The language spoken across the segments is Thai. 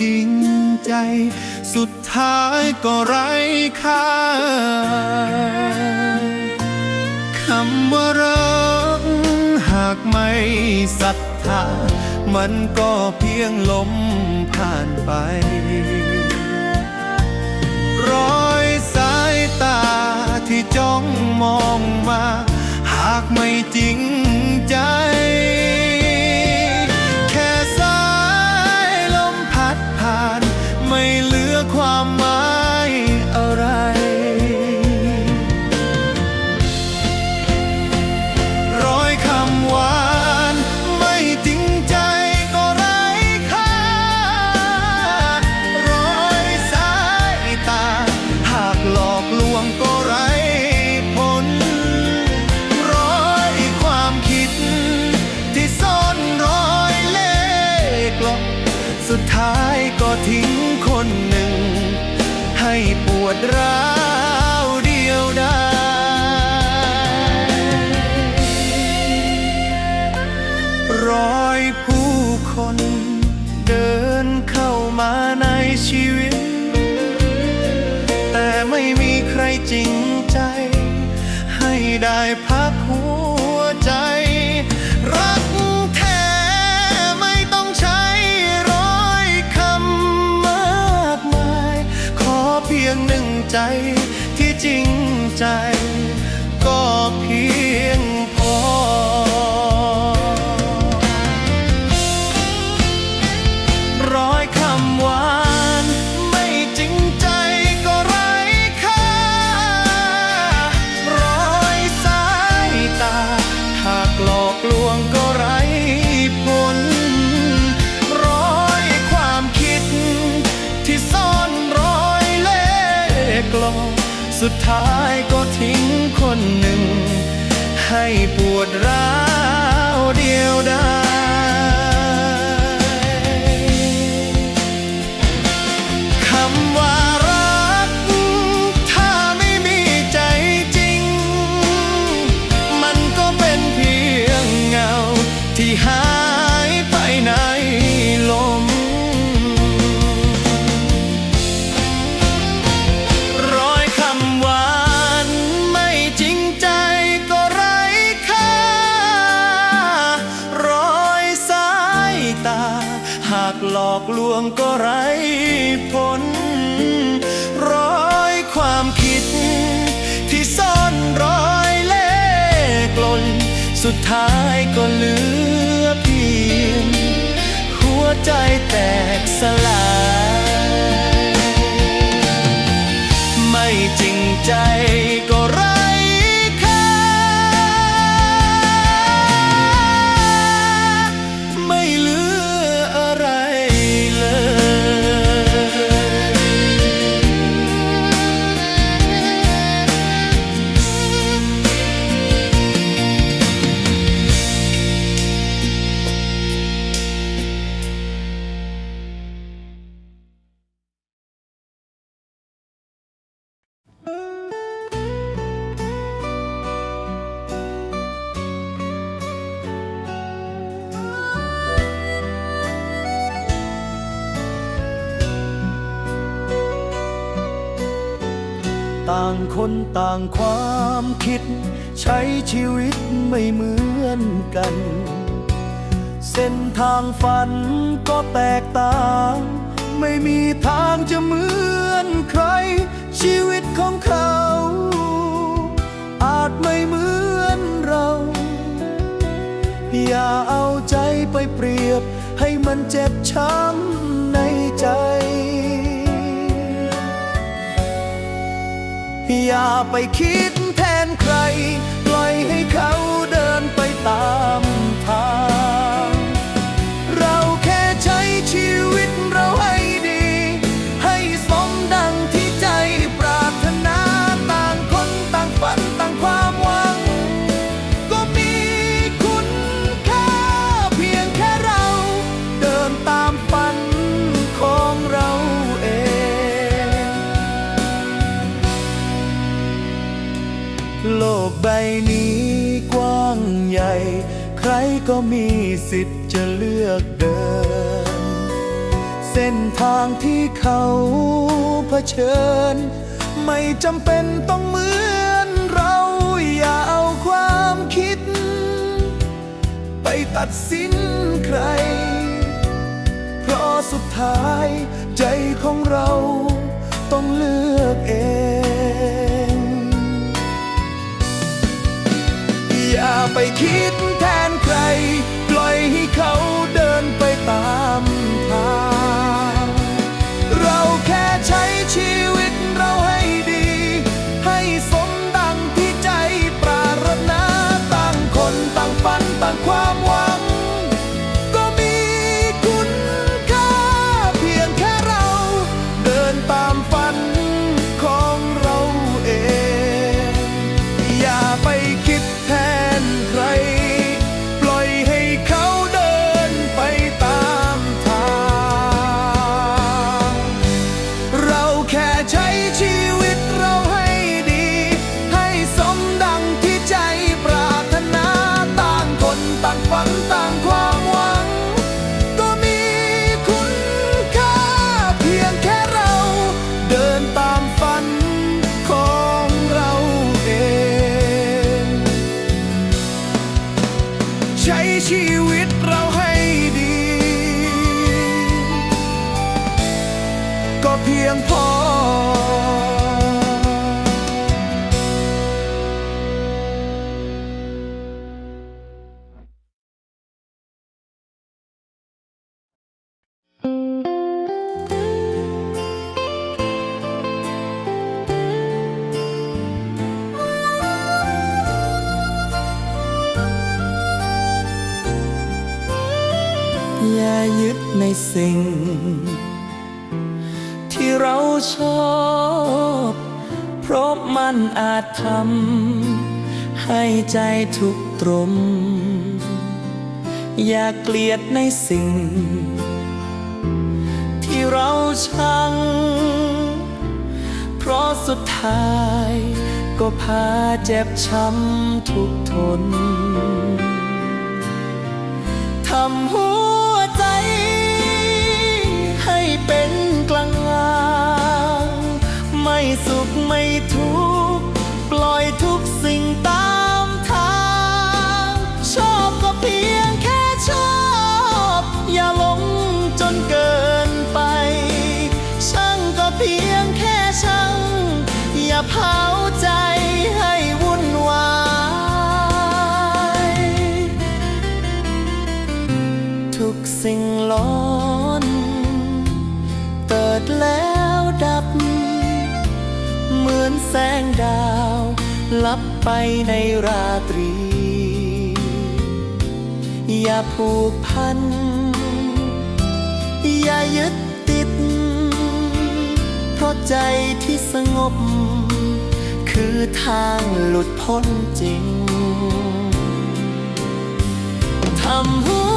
จริงใจ สุดท้ายก็ไร้ค่าคำว่ารักหากไม่ศรัทธา มันก็เพียงลมผ่านไป รอยสายตาที่จ้องมองมา หากไม่จริง ดร้าวเดียวดายร้อยผู้คนเดินเข้ามาในชีวิต แต่ไม่มีใครจริงใจ ให้ได้พักหัวใจ สุดท้าย ท้ายก็เหลือเพียง หัวใจแตกสลาย ต่างคนต่างความคิด ใช้ชีวิตไม่เหมือนกัน เส้นทางฝันก็แตกต่าง ไม่มีทางจะเหมือนใคร ชีวิตของเขา อาจไม่เหมือนเรา อย่าเอาใจไปเปรียบให้มันเจ็บช้ำใน อย่าไปคิดแทนใคร ปล่อยให้เขา สิทธิ์จะเลือกเดิน เส้นทางที่เขาเผชิญ ไม่จำเป็นต้องเหมือนเรา อย่าเอาความคิด ไปตัดสินใคร เพราะสุดท้ายใจของเราต้องเลือกเองอย่าไปคิดแทน เขาเดินไปตาม ชีวิตเราให้ดี ก็เพียงพอ อย่ายึดในสิ่ง ที่เราชอบ เพราะมันอาจทำให้ใจทุกข์ตรม อย่าเกลียดในสิ่ง ที่เราชัง เพราะสุดท้ายก็พาเจ็บช้ำทุกทนทำหัว แล้วดับ เหมือนแสงดาว ลับไปในราตรี อย่าผูกพัน อย่ายึดติด เพราะใจที่สงบ คือทางหลุดพ้นจริงทำหัว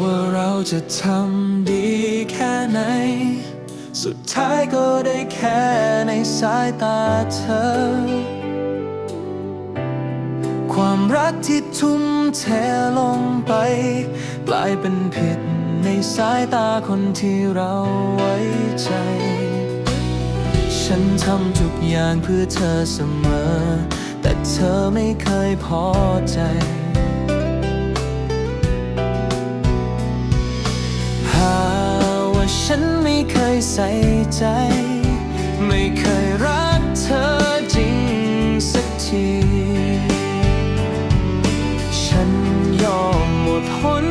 ว่าเราจะทำดีแค่ไหน สุดท้ายก็ได้แค่ในสายตาเธอ ความรักที่ทุ่มเทลงไป กลายเป็นผิดในสายตาคนที่เราไว้ใจ ฉันทำทุกอย่างเพื่อเธอเสมอ แต่เธอไม่เคยพอใจ ใส่ใจ ไม่เคยรักเธอจริงสักที ฉันยอมหมดหน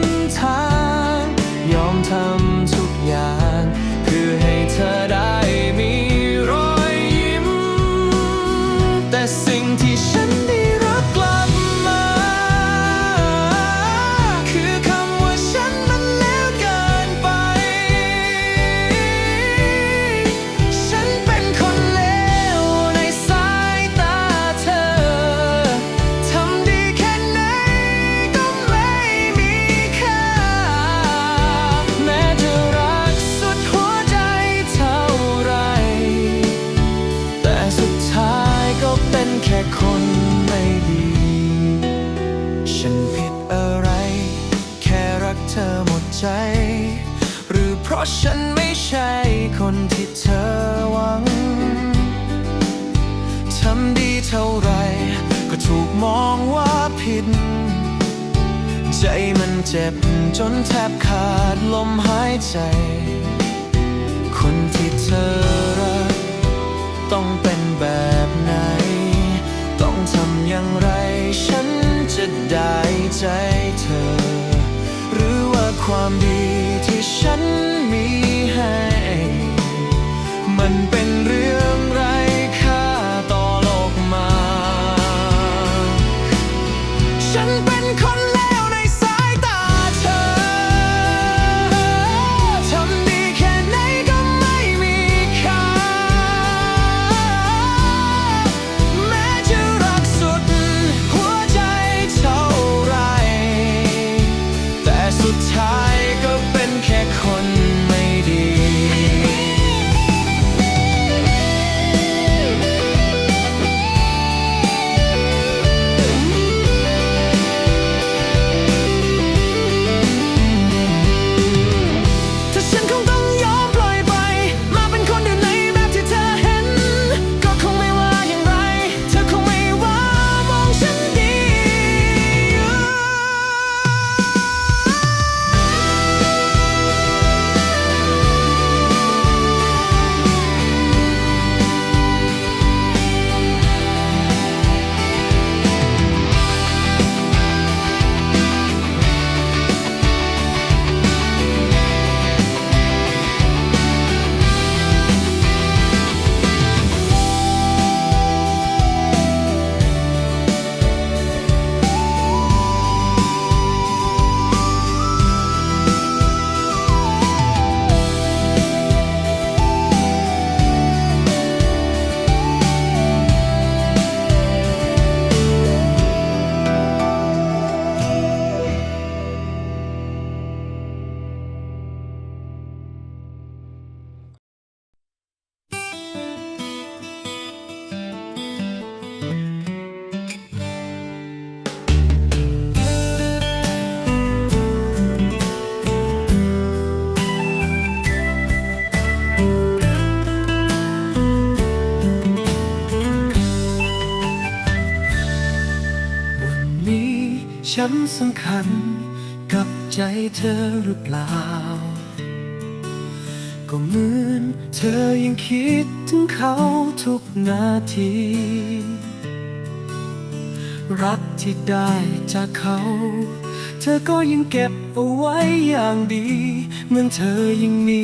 เท่าไร ก็ถูกมองว่าผิด ใจมันเจ็บจนแทบขาดลมหายใจ คนที่เธอรัก ต้องเป็นแบบไหน ต้องทำอย่างไร ฉันจะได้ใจเธอ หรือว่าความดีที่ฉันมีให้ มันเป็นเรื่องไร ฉันเป็น ฉันสำคัญกับใจเธอหรือเปล่า ก็เหมือนเธอยังคิดถึงเขาทุกนาที รักที่ได้จากเขา เธอก็ยังเก็บเอาไว้อย่างดี เหมือนเธอยังมี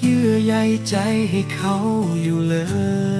เยื่อใยใจให้เขาอยู่เลย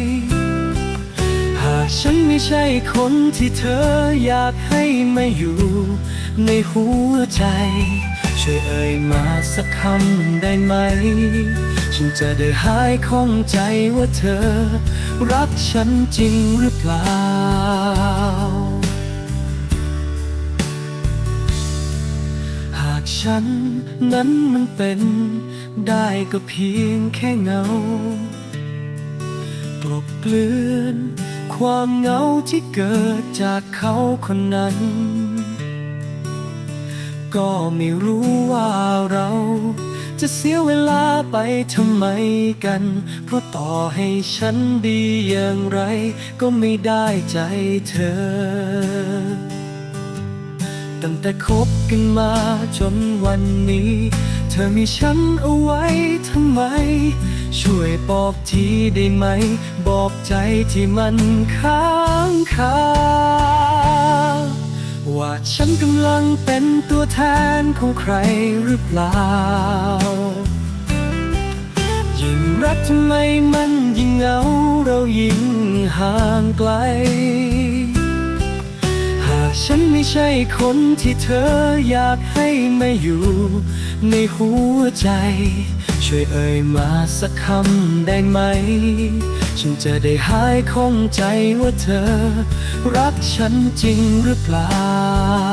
ฉันไม่ใช่คนที่เธออยากให้มาอยู่ ในหัวใจ ช่วยเอ่ยมาสักคำได้ไหม ฉันจะได้หายข้องใจว่าเธอ รักฉันจริงหรือเปล่า หากฉันนั้นมันเป็น ได้ก็เพียงแค่เงากลบเกลื่อน ความเหงาที่เกิดจากเขาคนนั้น ก็ไม่รู้ว่าเราจะเสียเวลาไปทำไมกัน เพราะต่อให้ฉันดีอย่างไร ก็ไม่ได้ใจเธอ ตั้งแต่คบกันมาจนวันนี้ เธอมีฉันเอาไว้ทำไม ช่วยบอกทีได้ไหม บอกใจที่มันค้างคาว่าฉันกำลังเป็นตัวแทนของใครหรือเปล่า ยิ่งรักทำไมมันยิ่งเหงาเรายิ่งห่างไกล หากฉันไม่ใช่คนที่เธออยากให้มาอยู่ในหัวใจ ช่วยเอ่ยมาสักคำได้ไหม ฉันจะได้หายคงใจว่าเธอ รักฉันจริงหรือเปล่า